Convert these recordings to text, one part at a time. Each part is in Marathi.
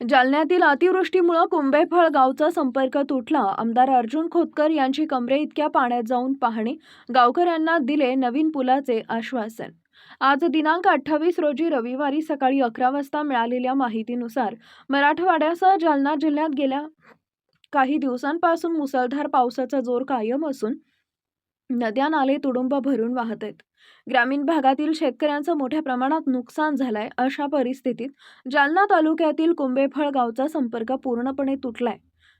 जालन्यातील अतिवृष्टीमुळे कुंभेफळ गावचा संपर्क तुटला. आमदार अर्जुन खोतकर यांची कमरे इतक्या पाण्यात जाऊन पाहणी गावकऱ्यांना दिले नवीन पुलाचे आश्वासन. आज दिनांक अठ्ठावीस रोजी रविवारी सकाळी अकरा वाजता मिळालेल्या माहितीनुसार मराठवाड्यासह जालना जिल्ह्यात गेल्या काही दिवसांपासून मुसळधार पावसाचा जोर कायम असून नद्या नाले तुडुंब भरून वाहत आहेत. ग्रामीण भागातील शेतकऱ्यांचं मोठ्या प्रमाणात नुकसान झालंय अशा परिस्थितीत जालना तालुक्यातील कुंभेफळ गावचा संपर्क पूर्णपणे तुटलाय.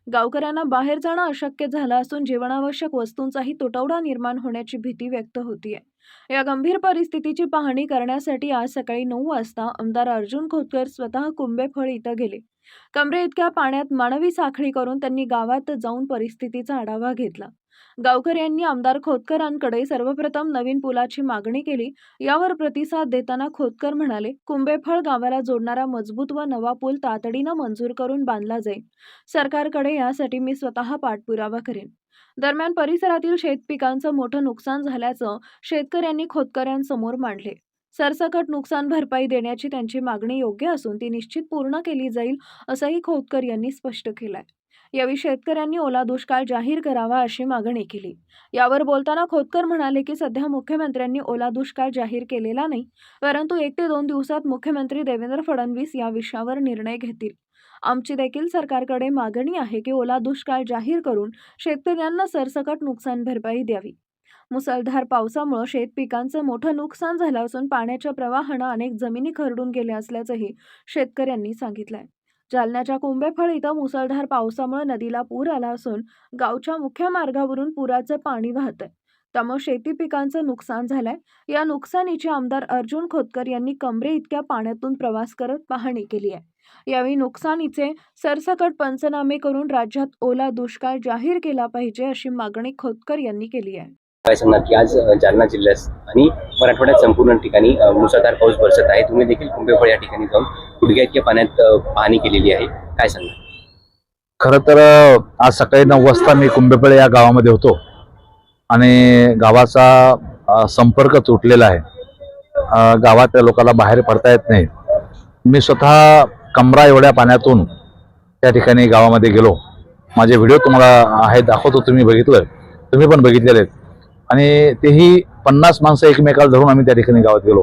गावकऱ्यांना बाहेर जाणं अशक्य झालं असून जीवनावश्यक वस्तूंचाही तुटवडा निर्माण होण्याची भीती व्यक्त होतीये. या गंभीर परिस्थितीची पाहणी करण्यासाठी आज सकाळी नऊ वाजता आमदार अर्जुन खोतकर स्वतः कुंभेफळ इथं गेले. कमरे इतक्या पाण्यात मानवी साखळी करून त्यांनी गावात जाऊन परिस्थितीचा आढावा घेतला. गावकऱ्यांनी आमदार खोतकरांकडे सर्वप्रथम नवीन पुलाची मागणी केली. यावर प्रतिसाद देताना खोतकर म्हणाले कुंभेफळ गावाला जोडणारा मजबूत व नवा पूल तातडीनं मंजूर करून बांधला जाईल. सरकारकडे यासाठी मी स्वतः पाठपुरावा करेन. दरम्यान परिसरातील शेतपिकांचं मोठं नुकसान झाल्याचं शेत शेतकऱ्यांनी खोतकऱ्यांसमोर मांडले. सरसकट नुकसान भरपाई देण्याची त्यांची मागणी योग्य असून ती निश्चित पूर्ण केली जाईल असंही खोतकर यांनी स्पष्ट केलंय. यावेळी शेतकऱ्यांनी ओला दुष्काळ जाहीर करावा अशी मागणी केली. यावर बोलताना खोतकर म्हणाले की सध्या मुख्यमंत्र्यांनी ओला दुष्काळ जाहीर केलेला नाही परंतु एक ते दोन दिवसात मुख्यमंत्री देवेंद्र फडणवीस या विषयावर निर्णय घेतील. आमची देखील सरकारकडे मागणी आहे की ओला दुष्काळ जाहीर करून शेतकऱ्यांना सरसकट नुकसान भरपाई द्यावी. मुसळधार पावसामुळे शेत पिकांचं मोठं नुकसान झालं असून पाण्याच्या प्रवाहानं अनेक जमिनी खरडून गेल्या असल्याचंही शेतकऱ्यांनी सांगितलंय. जालन्याच्या कुंभेफळ इथं मुसळधार पावसामुळे नदीला पूर आला असून गावच्या मुख्य मार्गावरून पुराचं पाणी वाहतंय. त्यामुळे शेती पिकांचं नुकसान झालंय. या नुकसानीची आमदार अर्जुन खोतकर यांनी कमरे इतक्या पाण्यातून प्रवास करत पाहणी केली आहे. यावेळी नुकसानीचे सरसकट पंचनामे करून राज्यात ओला दुष्काळ जाहीर केला पाहिजे अशी मागणी खोतकर यांनी केली आहे. काय सांगणार की आज जालना जिल्ह्यात आणि मराठवाड्यात संपूर्ण ठिकाणी मुसळधार पाऊस बरसत आहे. तुम्ही देखील कुंभेफळ या ठिकाणी जाऊन गुडघ्या इतक्या पाण्यात पाहणी केलेली आहे. काय सांगणार खरं तर आज सकाळी नऊ वाजता मी कुंभेफळे या गावामध्ये होतो. आणि गावाचा संपर्क तुटलेला आहे. गावातल्या लोकांना बाहेर पडता येत नाही. मी स्वतः कमरा एवढ्या पाण्यातून त्या ठिकाणी गावामध्ये गेलो. माझे व्हिडिओ तुम्हाला आहे दाखवतो. तुम्ही बघितलं. तुम्ही पण बघितलेले आहेत. आणि तेही पन्नास माणसं एकमेकाला धरून आम्ही त्या ठिकाणी गावात गेलो.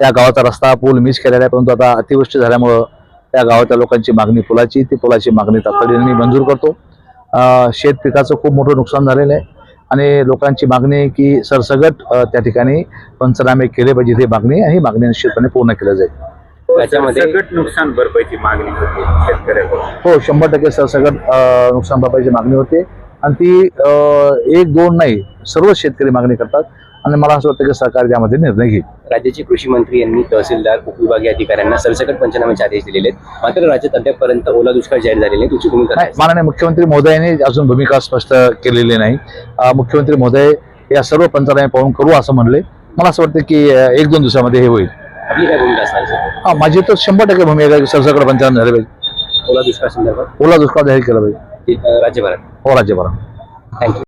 त्या गावाचा रस्ता पूल मिस केलेला आहे परंतु आता अतिवृष्टी झाल्यामुळं त्या गावातल्या लोकांची मागणी पुलाची ती पुलाची मागणी तातडीने मी मंजूर करतो. शेत पिकाचं खूप मोठं नुकसान झालेलं आहे आणि लोकांची मागणी आहे की सरसगट त्या ठिकाणी पंचनामे केले पाहिजे ही मागणी आहे ही मागणी निश्चितपणे पूर्ण केली जाईल. याच्यामध्ये? सकट नुकसान भरपाईची मागणी होती शेतकऱ्याकडून हो शंभर टक्के सरसगट नुकसान भरपाईची मागणी होते. आणि ती एक दोन नाही सर्व शेतकरी मागणी करतात आणि मला असं वाटतं की सरकार त्यामध्ये निर्णय घेईल. राज्याचे कृषी मंत्री यांनी तहसीलदार उपविभागीय अधिकाऱ्यांना सरसकट पंचनाम्याचे आदेश दिलेले आहेत. मात्र राज्यात अद्यापपर्यंत ओला दुष्काळ जाहीर झालेला तुमची भूमिका माननीय मुख्यमंत्री महोदयांनी अजून भूमिका स्पष्ट केलेली नाही. मुख्यमंत्री महोदय या सर्व पंचनामे पाहून करू असं म्हणले. मला असं वाटतं की एक दोन दिवसामध्ये हे होईल. आपली काय भूमिका असणार हा माझी तर शंभर टक्के भूमिका सरसकट पंचनामे झाले पाहिजे. ओला दुष्काळ संदर्भात? ओला दुष्काळ जाहीर केला पाहिजे. ராஜ்யபாரத் ஓ ராஜ்யபாரத் தேங்க்யூ